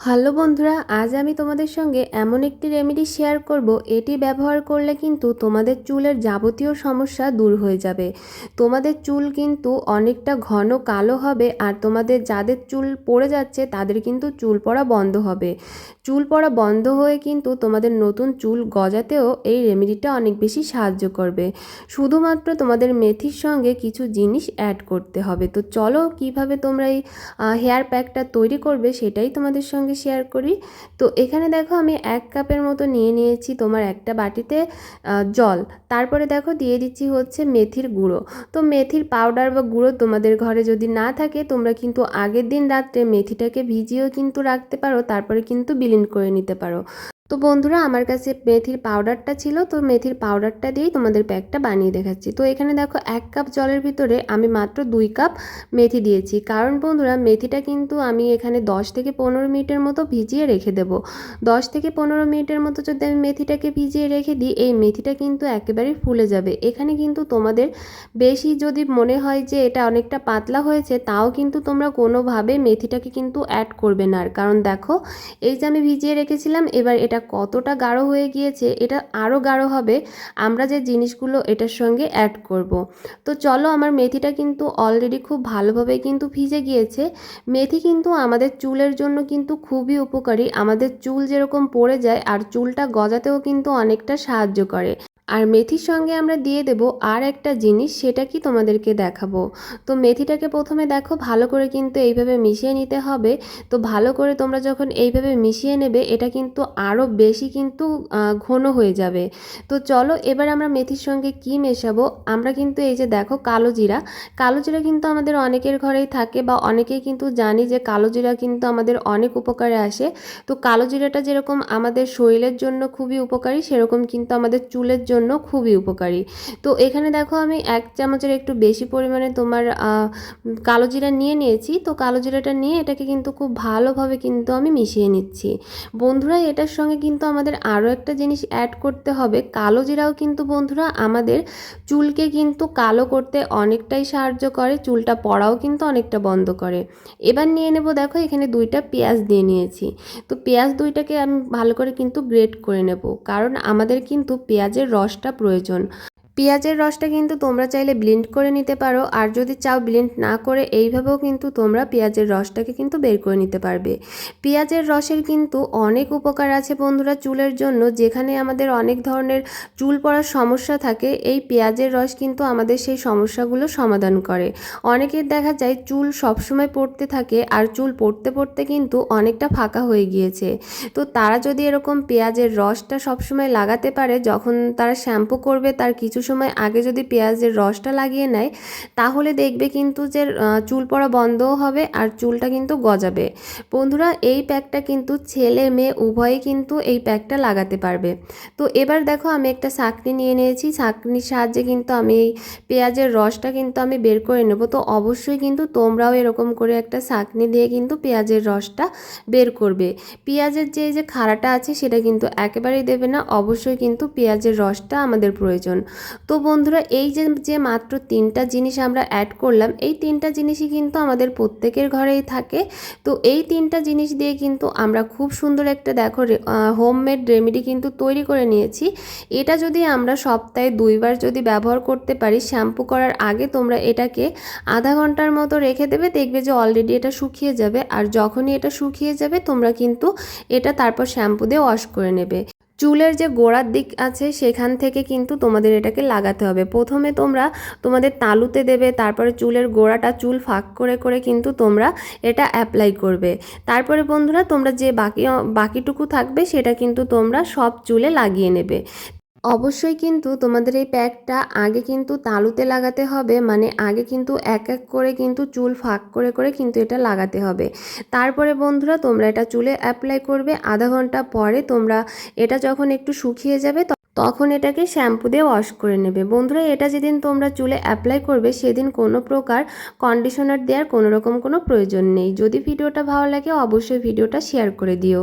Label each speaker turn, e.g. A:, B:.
A: Hello বন্ধুরা, আজ আমি তোমাদের সঙ্গে এমন একটি রেমেডি শেয়ার করব। এটি ব্যবহার করলে কিন্তু তোমাদের চুলের যাবতীয় সমস্যা দূর হয়ে যাবে। তোমাদের চুল কিন্তু অনেকটা ঘন কালো হবে আর তোমাদের যাদের চুল পড়ে যাচ্ছে, তাদের কিন্তু চুল পড়া বন্ধ হবে। চুল পড়া বন্ধ হয়ে কিন্তু তোমাদের নতুন চুল গজাতেও এই রেমেডিটা অনেক বেশি সাহায্য করবে। শুধুমাত্র তোমাদের মেথির সঙ্গে কিছু জিনিস অ্যাড করতে হবে। তো চলো, কীভাবে তোমরা এই হেয়ার প্যাকটা তৈরি করবে সেটাই তোমাদের সঙ্গে শেয়ার করি। তো এখানে দেখো আমি এক কাপের মতো নিয়ে নিয়েছি তোমার একটা বাটিতে জল। তারপরে দেখো দিয়ে দিচ্ছি হচ্ছে মেথির গুঁড়ো। তো মেথির পাউডার বা গুঁড়ো তোমাদের ঘরে যদি না থাকে, তোমরা কিন্তু আগের দিন রাত্রে মেথিটাকে ভিজিয়েও কিন্তু রাখতে পারো, তারপরে কিন্তু বিলীন করে নিতে পারো। তো বন্ধুরা, আমার কাছে মেথির পাউডারটা ছিল, তো মেথির পাউডারটা দিয়েই তোমাদের প্যাকটা বানিয়ে দেখাচ্ছি। তো এখানে দেখো, এক কাপ জলের ভিতরে আমি মাত্র দুই কাপ মেথি দিয়েছি। কারণ বন্ধুরা, মেথিটা কিন্তু আমি এখানে 10 থেকে পনেরো মিনিটের মতো ভিজিয়ে রেখে দেবো। 10 থেকে পনেরো মিনিটের মতো যদি আমি মেথিটাকে ভিজিয়ে রেখে দিই, এই মেথিটা কিন্তু একেবারেই ফুলে যাবে। এখানে কিন্তু তোমাদের বেশি যদি মনে হয় যে এটা অনেকটা পাতলা হয়েছে, তাও কিন্তু তোমরা কোনোভাবে মেথিটাকে কিন্তু অ্যাড করবে না। আর কারণ দেখো, এই যে আমি ভিজিয়ে রেখেছিলাম, এবার এটা কতটা গাঢ় হয়ে গিয়েছে, এটা আরও গাঢ় হবে। আমরা যে জিনিসগুলো এটার সঙ্গে অ্যাড করব। তো চলো, আমার মেথিটা কিন্তু অলরেডি খুব ভালোভাবে কিন্তু ভিজে গিয়েছে। মেথি কিন্তু আমাদের চুলের জন্য কিন্তু খুবই উপকারী। আমাদের চুল যেরকম পড়ে যায়, আর চুলটা গজাতেও কিন্তু অনেকটা সাহায্য করে। আর মেথির সঙ্গে আমরা দিয়ে দেব আর একটা জিনিস, সেটা কি তোমাদেরকে দেখাবো। তো মেথিটাকে প্রথমে দেখো, ভালো করে কিন্তু এইভাবে মিশিয়ে নিতে হবে। তো ভালো করে তোমরা যখন এইভাবে মিশিয়ে নেবে, এটা কিন্তু আরও বেশি কিন্তু ঘন হয়ে যাবে। তো চলো, এবার আমরা মেথির সঙ্গে কি মেশাবো? আমরা কিন্তু এই যে দেখো, কালো জিরা। কালো জিরা কিন্তু আমাদের অনেকের ঘরেই থাকে বা অনেকেই কিন্তু জানি যে কালো জিরা কিন্তু আমাদের অনেক উপকারে আসে। তো কালো জিরাটা যেরকম আমাদের শরীরের জন্য খুবই উপকারী, সেরকম কিন্তু আমাদের চুলের জন্য জন্য খুবই উপকারী। তো এখানে দেখো আমি এক চামচের একটু বেশি পরিমাণে তোমার কালো জিরা নিয়ে নিয়েছি। তো কালো জিরাটা নিয়ে এটাকে কিন্তু খুব ভালোভাবে কিন্তু আমি মিশিয়ে নিচ্ছি। বন্ধুরা, এটার সঙ্গে কিন্তু আমাদের আরও একটা জিনিস অ্যাড করতে হবে। কালো জিরাও কিন্তু বন্ধুরা আমাদের চুলকে কিন্তু কালো করতে অনেকটাই সাহায্য করে, চুলটা পড়াও কিন্তু অনেকটা বন্ধ করে। এবার নিয়ে নেব দেখো, এখানে দুইটা পেঁয়াজ দিয়ে নিয়েছি। তো পেঁয়াজ দুইটাকে আমি ভালো করে কিন্তু গ্রেট করে নেব। কারণ আমাদের কিন্তু পেঁয়াজের রসটা প্রয়োজন। পেঁয়াজের রসটা কিন্তু তোমরা চাইলে ব্লিন্ড করে নিতে পারো, আর যদি চাও ব্লিন্ড না করে, এইভাবেও কিন্তু তোমরা পেঁয়াজের রসটাকে কিন্তু বের করে নিতে পারবে। পেঁয়াজের রসের কিন্তু অনেক উপকার আছে বন্ধুরা চুলের জন্য, যেখানে আমাদের অনেক ধরনের চুল পড়ার সমস্যা থাকে, এই পেঁয়াজের রস কিন্তু আমাদের সেই সমস্যাগুলো সমাধান করে। অনেকের দেখা যায় চুল সবসময় পড়তে থাকে, আর চুল পড়তে পড়তে কিন্তু অনেকটা ফাঁকা হয়ে গিয়েছে। তো তারা যদি এরকম পেঁয়াজের রসটা সবসময় লাগাতে পারে, যখন তারা শ্যাম্পু করবে, তার কিছু সময় আগে যদি পেঁয়াজের রসটা লাগিয়ে নেয়, তাহলে দেখবে কিন্তু যে চুল পড়া বন্ধও হবে আর চুলটা কিন্তু গজাবে। বন্ধুরা, এই প্যাকটা কিন্তু ছেলে মেয়ে উভয়ে কিন্তু এই প্যাকটা লাগাতে পারবে। তো এবার দেখো আমি একটা চাকনি নিয়ে নিয়েছি। চাকনির সাহায্যে কিন্তু আমি এই পেঁয়াজের রসটা কিন্তু আমি বের করে নেব। তো অবশ্যই কিন্তু তোমরাও এরকম করে একটা চাকনি দিয়ে কিন্তু পেঁয়াজের রসটা বের করবে। পেঁয়াজের যে যে খাড়াটা আছে, সেটা কিন্তু একেবারেই দেবে না। অবশ্যই কিন্তু পেঁয়াজের রসটা আমাদের প্রয়োজন। তো বন্ধুরা, এই যে যে মাত্র তিনটা জিনিস আমরা অ্যাড করলাম, এই তিনটা জিনিসই কিন্তু আমাদের প্রত্যেকের ঘরেই থাকে। তো এই তিনটা জিনিস দিয়ে কিন্তু আমরা খুব সুন্দর একটা, দেখো হোমমেড রেমেডি কিন্তু তৈরি করে নিয়েছি। এটা যদি আমরা সপ্তাহে দুইবার যদি ব্যবহার করতে পারি শ্যাম্পু করার আগে তোমরা এটাকে আধা ঘণ্টার মতো রেখে দেবে, দেখবে যে অলরেডি এটা শুকিয়ে যাবে। আর যখনই এটা শুকিয়ে যাবে, তোমরা কিন্তু এটা তারপর শ্যাম্পু দিয়ে ওয়াশ করে নেবে। চুলের যে গোড়ার দিক আছে, সেখান থেকে কিন্তু তোমাদের এটাকে লাগাতে হবে। প্রথমে তোমরা তোমাদের তালুতে দেবে, তারপরে চুলের গোড়াটা চুল ফাঁক করে করে কিন্তু তোমরা এটা অ্যাপ্লাই করবে। তারপরে বন্ধুরা, তোমরা যে বাকি বাকিটুকু থাকবে, সেটা কিন্তু তোমরা সব চুলে লাগিয়ে নেবে। অবশ্যই কিন্তু তোমাদের এই প্যাকটা আগে কিন্তু তালুতে লাগাতে হবে মানে আগে কিন্তু এক এক করে কিন্তু চুল ফাঁক করে করে কিন্তু এটা লাগাতে হবে। তারপরে বন্ধুরা তোমরা এটা চুলে অ্যাপ্লাই করবে, আধা ঘণ্টা পরে তোমরা এটা যখন একটু শুকিয়ে যাবে তখন এটাকে শ্যাম্পু দিয়ে ওয়াশ করে নেবে। বন্ধুরা এটা যেদিন তোমরা চুলে অ্যাপ্লাই করবে সেদিন কোনো প্রকার কন্ডিশনার দেওয়ার কোনো রকম কোনো প্রয়োজন নেই। যদি ভিডিওটা ভালো লাগে অবশ্যই ভিডিওটা শেয়ার করে দিও।